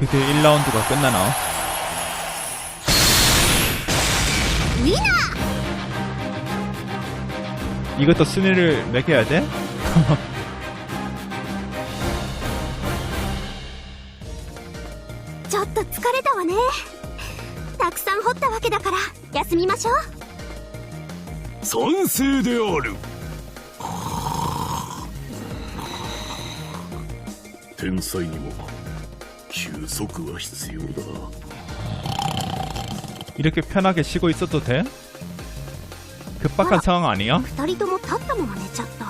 드디어 1라운드가 끝나나? 위너! 이것도 순위를 매겨야 돼? ちょっと疲 天才にも休息は必要だ 이렇게 편하게 쉬고 있어도 돼? 급박한 상황 아니야? 二人とも立ったまま寝ちゃった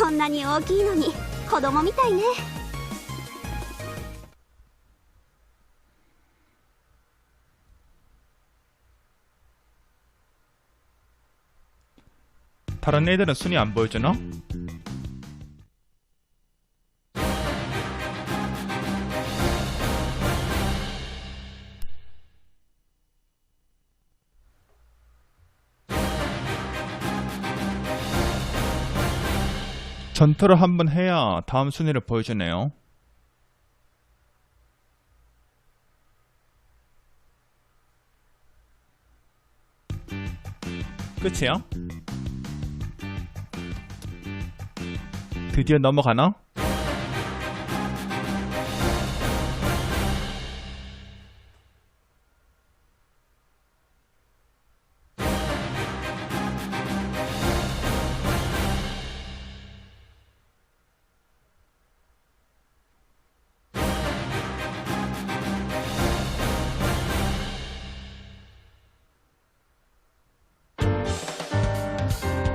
こんなに大きいのに子供みたいね 다른 애들은 순위 안 보여주나? 전투를 한번 해야 다음 순위를 보여주네요. 끝이야? 드디어 넘어가나?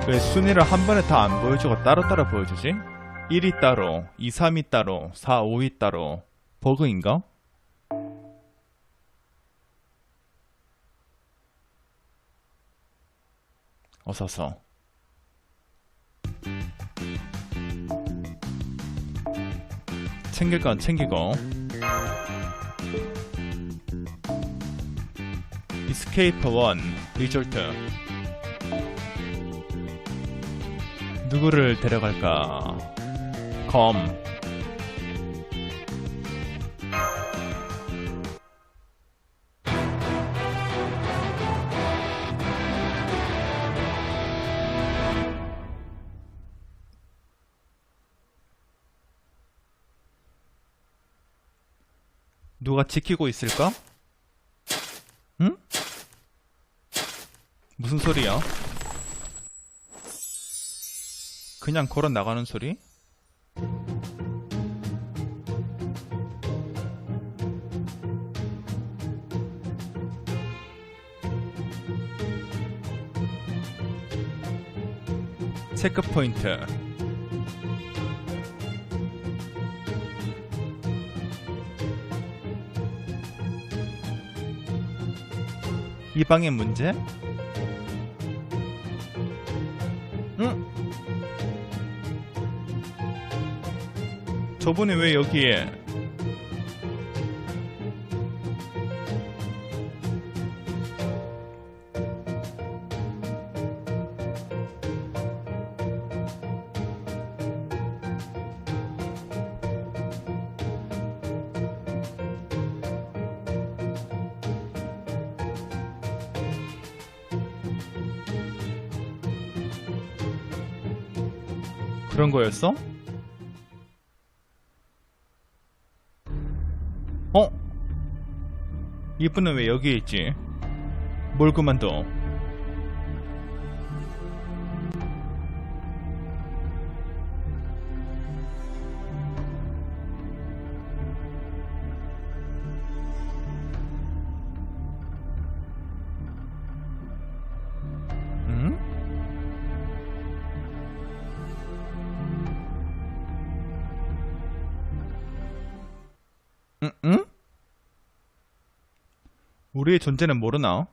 왜 순위를 한 번에 다 안 보여주고 따로따로 보여주지? 1위 따로, 2, 3위 따로, 4, 5위 따로. 버그인가? 어서서. 챙길 건 챙기고. 이스케이프 1, 리졸트. 누구를 데려갈까? 검. 누가 지키고 있을까? 응? 무슨 소리야? 그냥 걸어 나가는 소리? 체크 포인트. 이 방의 문제? 저분이 왜 여기에 그런 거였어? 어? 이분은 왜 여기에 있지? 뭘 그만둬? 응? 응? 응? 우리의 존재는 모르나?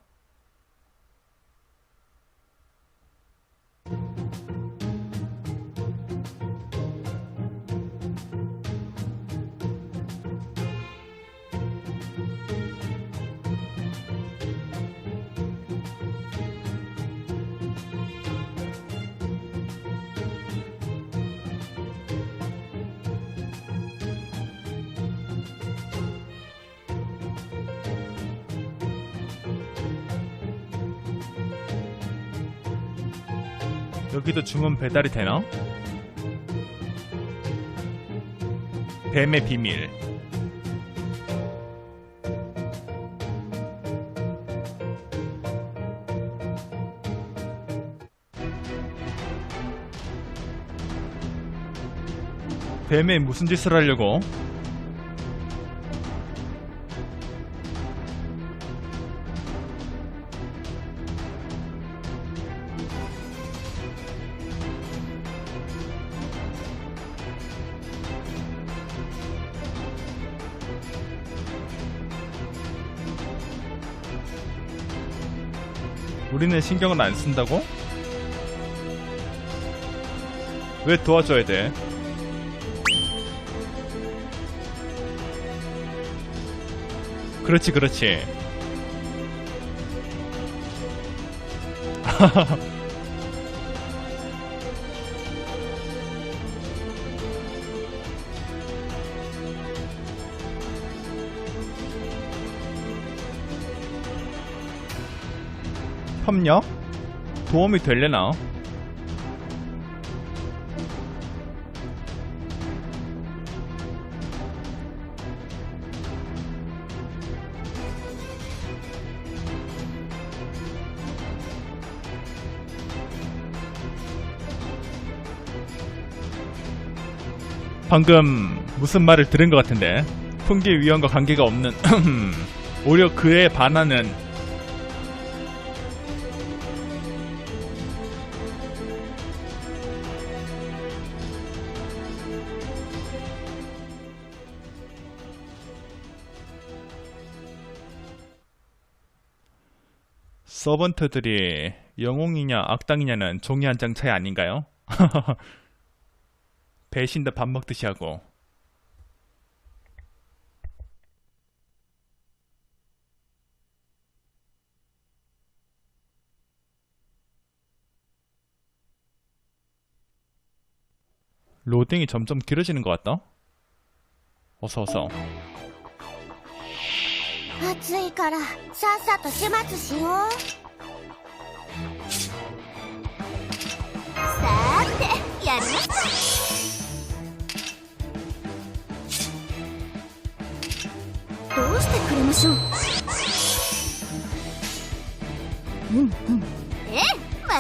여기도 주문 배달이 되나? 뱀의 비밀. 뱀에 무슨 짓을 하려고? 우리는 신경을 안 쓴다고? 왜 도와줘야 돼? 그렇지, 그렇지. 협력? 도움이 되려나? 방금 무슨 말을 들은 것 같은데 풍기 위원과 관계가 없는 오히려 그에 반하는 서번트들이 영웅이냐 악당이냐는 종이 한 장 차이 아닌가요? 배신도 밥 먹듯이 하고 로딩이 점점 길어지는 것 같다. 어서 어서. 暑いからさっさと始末しよう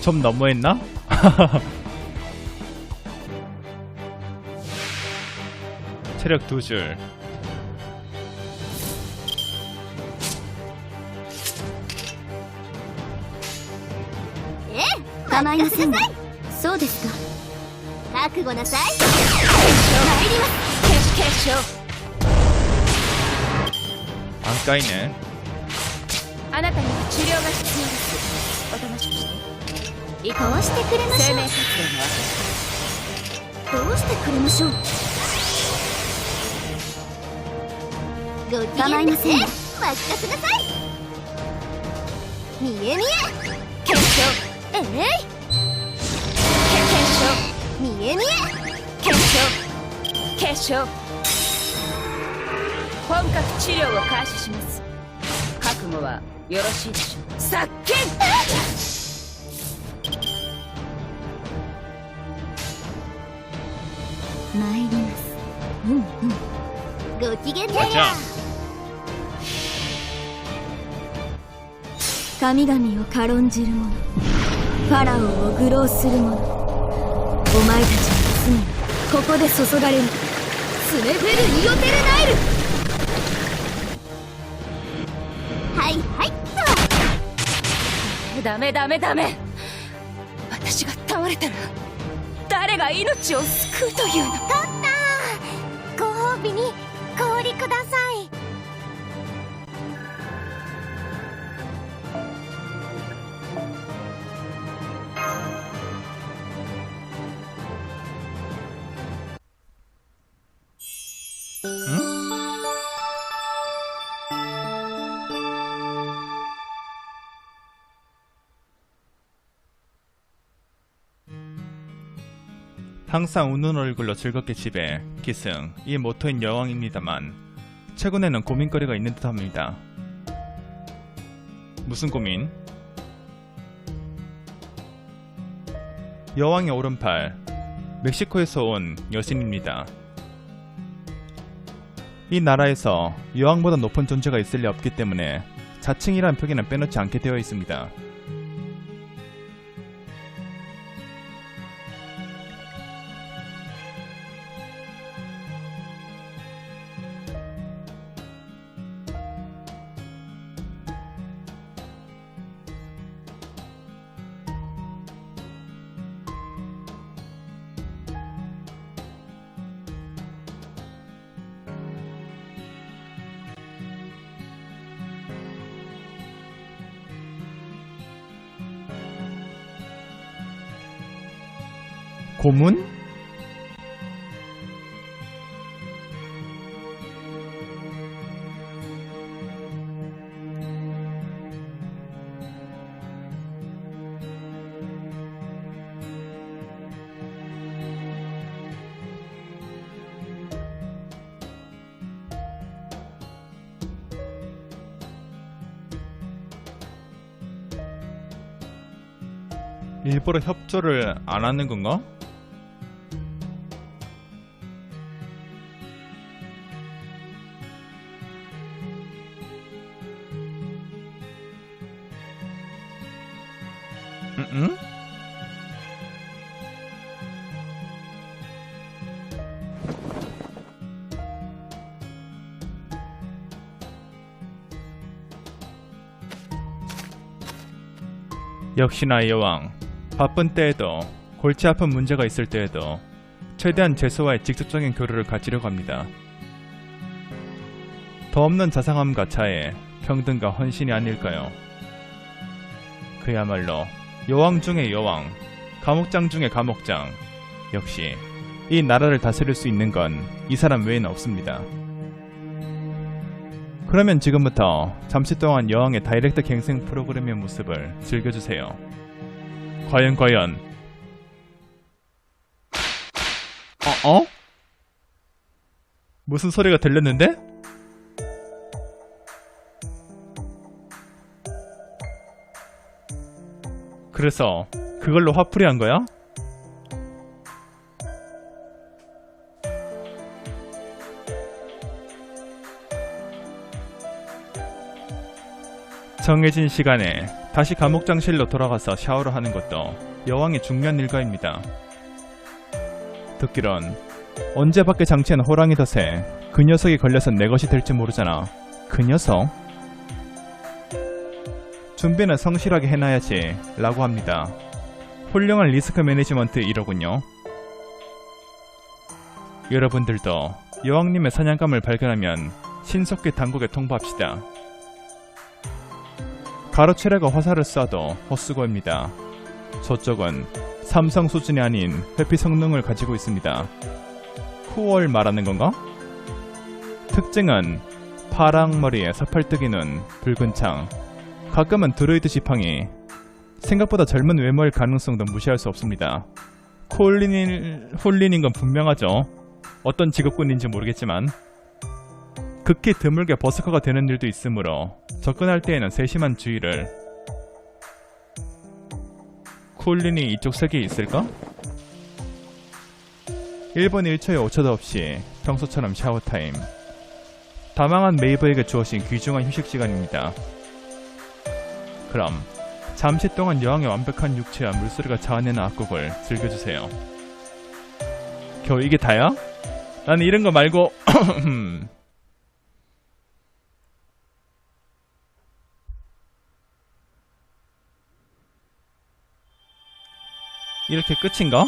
좀 너무했나? 체력 두 줄. ええ構いません任せなさいそうですか覚悟なさい参ります決勝 안 까이네. あなたには治療が必要ですおとなしくしてこうしてくれましょう生命活動のどうしてくれましょうご機嫌構いませんえ任せなさい見え見え決勝えい決勝見え見え決勝決勝本格治療を開始します覚悟はよろしいでしょう。殺菌参りますうんうん。ご機嫌で。가 자. 神々を軽んじる者。ファラオを愚弄する者。お前たちの罪はここで注がれる。スネフェル・イオテルナイルいはい。とダメダメダメ。私が倒れたら誰が命を救うというの？勝ったご褒美に氷ください。 항상 웃는 얼굴로 즐겁게 집에 기승 이 모토인 여왕입니다만 최근에는 고민거리가 있는 듯 합니다. 무슨 고민? 여왕의 오른팔 멕시코에서 온 여신입니다. 이 나라에서 여왕보다 높은 존재가 있을 리 없기 때문에 자칭이란 표기는 빼놓지 않게 되어 있습니다. 고문? 일부러 협조를 안 하는 건가? 역시나 여왕 바쁜 때에도 골치 아픈 문제가 있을 때에도 최대한 제수와의 직접적인 교류를 가지려고 합니다. 더 없는 자상함과 자애, 평등과 헌신이 아닐까요? 그야말로 여왕 중의 여왕, 감옥장 중의 감옥장. 역시 이 나라를 다스릴 수 있는 건 이 사람 외에는 없습니다. 그러면 지금부터 잠시 동안 여왕의 다이렉트 갱생 프로그램의 모습을 즐겨주세요. 과연 과연 어? 어? 무슨 소리가 들렸는데? 그래서 그걸로 화풀이 한 거야? 정해진 시간에 다시 감옥장실로 돌아가서 샤워를 하는 것도 여왕의 중요한 일과입니다. 듣기론 언제 밖에 장치한 호랑이 덫에 그 녀석이 걸려서 내 것이 될지 모르잖아. 그 녀석? 준비는 성실하게 해놔야지 라고 합니다. 훌륭한 리스크 매니지먼트 이러군요. 여러분들도 여왕님의 사냥감을 발견하면 신속히 당국에 통보합시다. 가로채레가 화살을 쏴도 헛수고입니다. 저쪽은 삼성 수준이 아닌 회피 성능을 가지고 있습니다. 쿠월 말하는 건가? 특징은 파랑 머리에 사팔뜨기 눈, 붉은 창, 가끔은 드로이드 지팡이. 생각보다 젊은 외모일 가능성도 무시할 수 없습니다. 콜린인, 홀린인 건 분명하죠. 어떤 직업군인지 모르겠지만 극히 드물게 버스커가 되는 일도 있으므로 접근할 때에는 세심한 주의를 쿨린이 이쪽 색이 있을까? 1분 1초의 오차도 없이 평소처럼 샤워타임 다망한 메이버에게 주어진 귀중한 휴식 시간입니다. 그럼 잠시 동안 여왕의 완벽한 육체와 물소리가 자아내는 악곡을 즐겨주세요. 겨우 이게 다야? 나는 이런 거 말고 이렇게 끝인가?